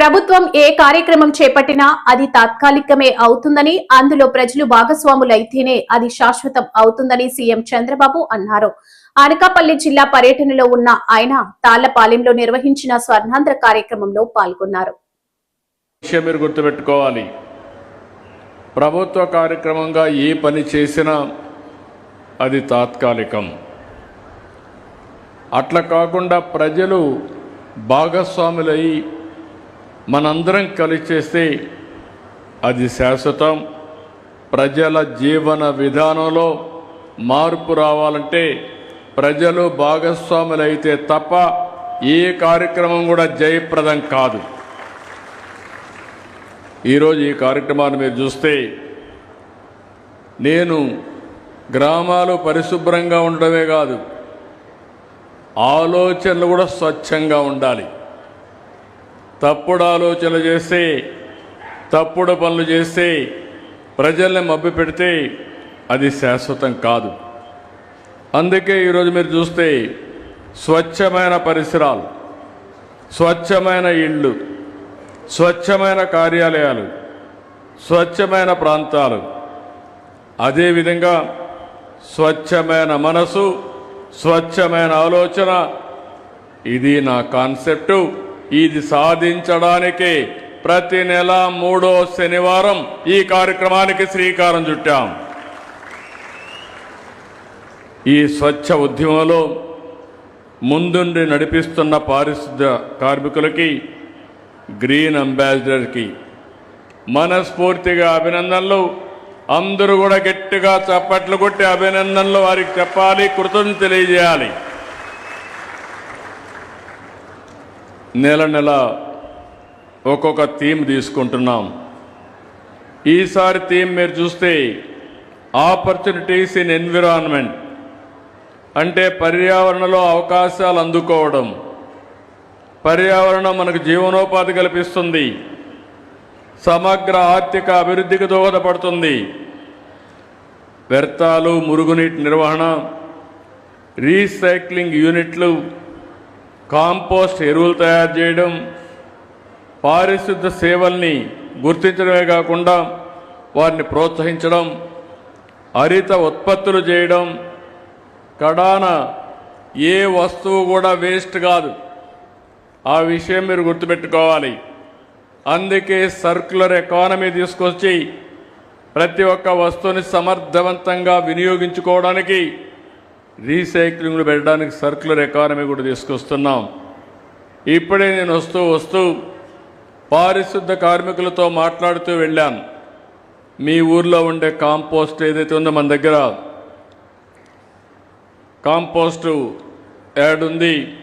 ప్రభుత్వం ఏ కార్యక్రమం చేపట్టినా అది తాత్కాలికమే అవుతుందని అందులో ప్రజలు భాగస్వాములైతేనే అది శాశ్వతం అవుతుందని సీఎం చంద్రబాబు అన్నారు. అనకాపల్లి జిల్లా పర్యటనలో ఉన్న ఆయన తాళ్ళపాలెంలో నిర్వహించిన స్వర్ణాంధ్ర కార్యక్రమంలో పాల్గొన్నారు. మీరు గుర్తుపెట్టుకోవాలి. ప్రభుత్వ కార్యక్రమంగా ఏ పని చేసినా అది తాత్కాలికం. అట్లా కాకుండా ప్రజలు భాగస్వాములై మనందరం కలిసి చేస్తే అది శాశ్వతం. ప్రజల జీవన విధానంలో మార్పు రావాలంటే ప్రజలు భాగస్వాములైతే తప్ప ఏ కార్యక్రమం కూడా జయప్రదం కాదు. ఈరోజు ఈ కార్యక్రమాన్ని మీరు చూస్తే నేను గ్రామాలు పరిశుభ్రంగా ఉండడమే కాదు ఆలోచనలు కూడా స్వచ్ఛంగా ఉండాలి. తప్పుడు ఆలోచనలు చేస్తే తప్పుడు పనులు చేస్తే ప్రజల్ని మబ్బి పెడితే అది శాశ్వతం కాదు. అందుకే ఈరోజు మీరు చూస్తే స్వచ్ఛమైన పరిసరాలు స్వచ్ఛమైన ఇళ్ళు స్వచ్ఛమైన కార్యాలయాలు స్వచ్ఛమైన ప్రాంతాలు. అదేవిధంగా స్వచ్ఛమైన మనసు స్వచ్ఛమైన ఆలోచన ఇది నా కాన్సెప్టు. ఇది సాధించడానికే ప్రతి నెల మూడో శనివారం ఈ కార్యక్రమానికి శ్రీకారం చుట్టాం. ఈ స్వచ్ఛ ఉద్యమంలో ముందుండి నడిపిస్తున్న పారిశుద్ధ కార్మికులకి గ్రీన్ అంబాసిడర్కి మనస్ఫూర్తిగా అభినందనలు. అందరూ కూడా గట్టిగా చప్పట్లు కొట్టి అభినందనలు వారికి చెప్పాలి కృతజ్ఞత తెలియజేయాలి. నెల నెల ఒక్కొక్క థీమ్ తీసుకుంటున్నాం. ఈసారి థీమ్ మీరు చూస్తే ఆపర్చునిటీస్ ఇన్ ఎన్విరాన్మెంట్ అంటే పర్యావరణంలో అవకాశాలు అందుకోవడం. పర్యావరణం మనకు జీవనోపాధి కల్పిస్తుంది. సమగ్ర ఆర్థిక అభివృద్ధికి దోహదపడుతుంది. వ్యర్థాలు మురుగునీటి నిర్వహణ రీసైక్లింగ్ యూనిట్లు కాంపోస్ట్ ఎరువులు తయారు చేయడం పారిశుద్ధ సేవల్ని గుర్తించడమే కాకుండా వారిని ప్రోత్సహించడం హరిత ఉత్పత్తులు చేయడం కడాన ఏ వస్తువు కూడా వేస్ట్ కాదు. ఆ విషయం మీరు గుర్తుపెట్టుకోవాలి. అందుకే సర్క్యులర్ ఎకానమీ తీసుకొచ్చి ప్రతి ఒక్క వస్తువుని సమర్థవంతంగా వినియోగించుకోవడానికి రీసైక్లింగ్లు పెట్టడానికి సర్క్యులర్ ఎకానమీ కూడా తీసుకొస్తున్నాం. ఇప్పుడే నేను వస్తూ వస్తూ పారిశుద్ధ కార్మికులతో మాట్లాడుతూ వెళ్ళాను మీ ఊర్లో ఉండే కాంపోస్ట్ ఏదైతే ఉందో మన దగ్గర కాంపోస్టు యాడ్ ఉంది.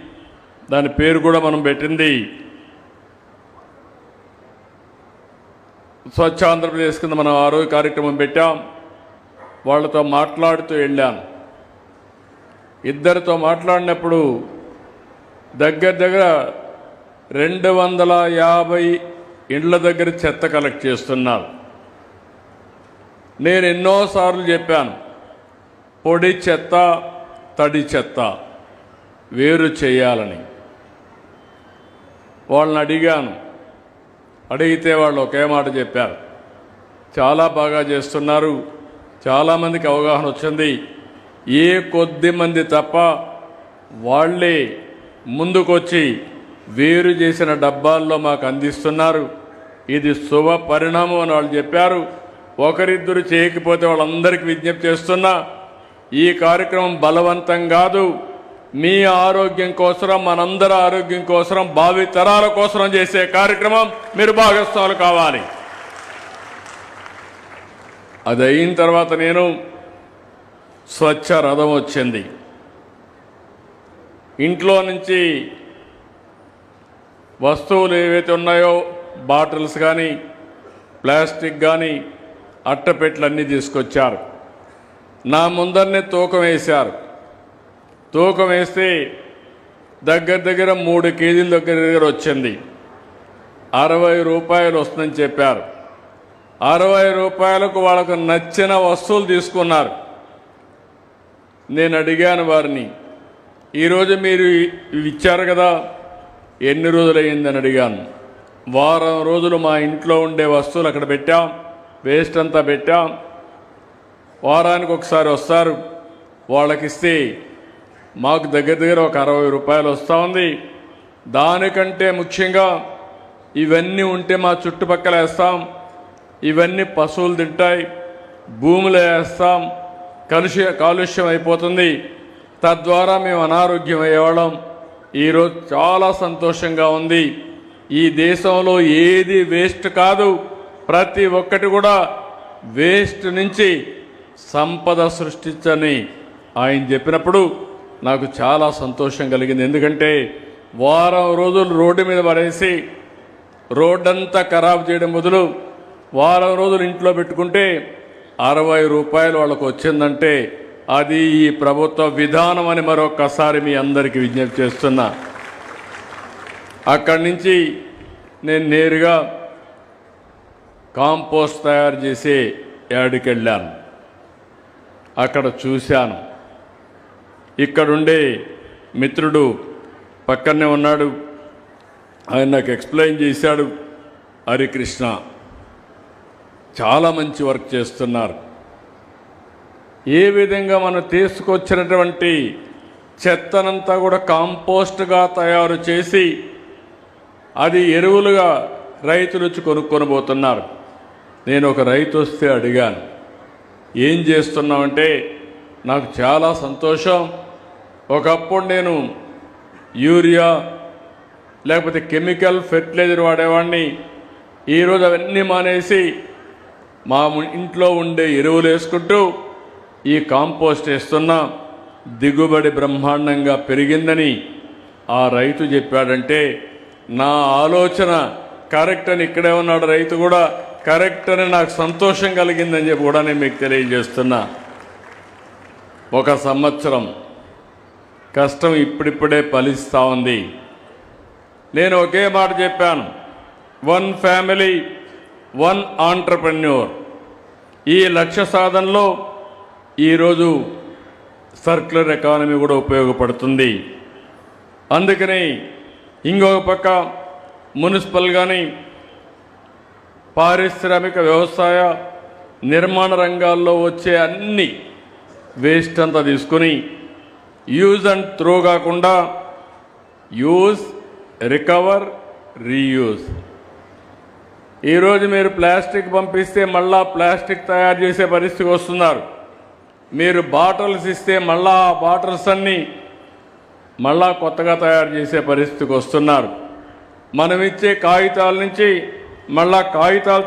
దాని పేరు కూడా మనం పెట్టింది. స్వచ్ఛ ఆంధ్రప్రదేశ్ కింద మనం ఆరోగ్య కార్యక్రమం పెట్టాం. వాళ్ళతో మాట్లాడుతూ వెళ్ళాను ఇద్దరితో మాట్లాడినప్పుడు దగ్గర దగ్గర రెండు వందల యాభై ఇండ్ల దగ్గర చెత్త కలెక్ట్ చేస్తున్నారు. నేను ఎన్నోసార్లు చెప్పాను పొడి చెత్త తడి చెత్త వేరు చేయాలని. వాళ్ళని అడిగాను అడిగితే వాళ్ళు ఒకే మాట చెప్పారు చాలా బాగా చేస్తున్నారు చాలామందికి అవగాహన వచ్చింది ఏ కొద్ది మంది తప్ప వాళ్ళే ముందుకొచ్చి వేరు చేసిన డబ్బాల్లో మాకు అందిస్తున్నారు. ఇది శుభ పరిణామం అని వాళ్ళు చెప్పారు. ఒకరిద్దరు చేయకపోతే వాళ్ళందరికీ విజ్ఞప్తి చేస్తున్నా ఈ కార్యక్రమం బలవంతం కాదు. మీ ఆరోగ్యం కోసం మనందరి ఆరోగ్యం కోసం భావి తరాల కోసం చేసే కార్యక్రమం మీరు భాగస్వాములు కావాలి. అది అయిన తర్వాత నేను స్వచ్ఛ రథం వచ్చింది. ఇంట్లో నుంచి వస్తువులు ఏవైతే ఉన్నాయో బాటిల్స్ కానీ ప్లాస్టిక్ కానీ అట్టపెట్లన్నీ తీసుకొచ్చారు. నా ముందరనే తూకం వేశారు. తూకం వేస్తే దగ్గర దగ్గర మూడు కేజీల దగ్గర దగ్గర వచ్చింది. అరవై రూపాయలు వస్తుందని చెప్పారు. అరవై రూపాయలకు వాళ్ళకు నచ్చిన వస్తువులు తీసుకున్నారు. నేను అడిగాను వారిని ఈరోజు మీరు ఇవి ఇచ్చారు కదా ఎన్ని రోజులయ్యిందని అడిగాను. వారం రోజులు మా ఇంట్లో ఉండే వస్తువులు అక్కడ పెట్టాం వేస్ట్ అంతా పెట్టాం. వారానికి ఒకసారి వస్తారు వాళ్ళకిస్తే మాకు దగ్గర దగ్గర ఒక అరవై రూపాయలు వస్తూ ఉంది. దానికంటే ముఖ్యంగా ఇవన్నీ ఉంటే మా చుట్టుపక్కల వేస్తాం ఇవన్నీ పశువులు తింటాయి భూములు వేస్తాం కలుష కాలుష్యం అయిపోతుంది. తద్వారా మేము అనారోగ్యం అయ్యేవాళ్ళం. ఈరోజు చాలా సంతోషంగా ఉంది. ఈ దేశంలో ఏది వేస్ట్ కాదు. ప్రతి ఒక్కటి కూడా వేస్ట్ నుంచి సంపద సృష్టించని ఆయన చెప్పినప్పుడు నాకు చాలా సంతోషం కలిగింది. ఎందుకంటే వారం రోజులు రోడ్డు మీద పడేసి రోడ్డంతా ఖరాబ్ చేయడం బదులు వారం రోజులు ఇంట్లో పెట్టుకుంటే అరవై రూపాయలు వాళ్ళకు వచ్చిందంటే అది ఈ ప్రభుత్వ విధానం అని మరొకసారి మీ అందరికీ విజ్ఞప్తి చేస్తున్నా. అక్కడి నుంచి నేను నేరుగా కాంపోస్ట్ తయారు చేసే యాడికి వెళ్ళాను. అక్కడ చూశాను. ఇక్కడుండే మిత్రుడు పక్కనే ఉన్నాడు. ఆయన నాకు ఎక్స్ప్లెయిన్ చేశాడు. హరికృష్ణ. చాలా మంచి వర్క్ చేస్తున్నారు. ఏ విధంగా మనం తీసుకొచ్చినటువంటి చెత్తనంతా కూడా కాంపోస్ట్గా తయారు చేసి అది ఎరువులుగా రైతు నుంచి కొనుక్కొని పోతున్నారు నేను ఒక రైతు వస్తే అడిగాను ఏం చేస్తున్నామంటే నాకు చాలా సంతోషం. ఒకప్పుడు నేను యూరియా లేకపోతే కెమికల్ ఫెర్టిలైజర్ వాడేవాడిని. ఈరోజు అవన్నీ మానేసి మా ఇంట్లో ఉండే ఎరువులు వేసుకుంటూ ఈ కాంపోస్ట్ వేస్తున్నా దిగుబడి బ్రహ్మాండంగా పెరిగిందని ఆ రైతు చెప్పాడంటే నా ఆలోచన కరెక్ట్ అని ఇక్కడే ఉన్నాడు రైతు కూడా కరెక్ట్ అని నాకు సంతోషం కలిగిందని చెప్పి కూడా నేను మీకు తెలియజేస్తున్నా. ఒక సంవత్సరం కష్టం ఇప్పుడిప్పుడే ఫలిస్తూ ఉంది. నేను ఒకే మాట చెప్పాను. One family one entrepreneur. ఈ లక్ష్య సాధనలో ఈరోజు సర్క్యులర్ ఎకానమీ కూడా ఉపయోగపడుతుంది. అందుకని ఇంకొక పక్క మున్సిపల్ కానీ పారిశ్రామిక వ్యవసాయ నిర్మాణ రంగాల్లో వచ్చే అన్ని వేస్ట్ అంతా తీసుకొని యూజ్ అండ్ త్రో కాకుండా యూజ్ రికవర్ రీయూజ్. ఈరోజు మీరు ప్లాస్టిక్ పంపిస్తే మళ్ళా ప్లాస్టిక్ తయారు చేసే పరిస్థితికి వస్తున్నారు. మీరు బాటిల్స్ ఇస్తే మళ్ళా ఆ బాటిల్స్ అన్నీ మళ్ళా కొత్తగా తయారు చేసే పరిస్థితికి వస్తున్నారు. మనం ఇచ్చే కాగితాల నుంచి మళ్ళా కాగితాలు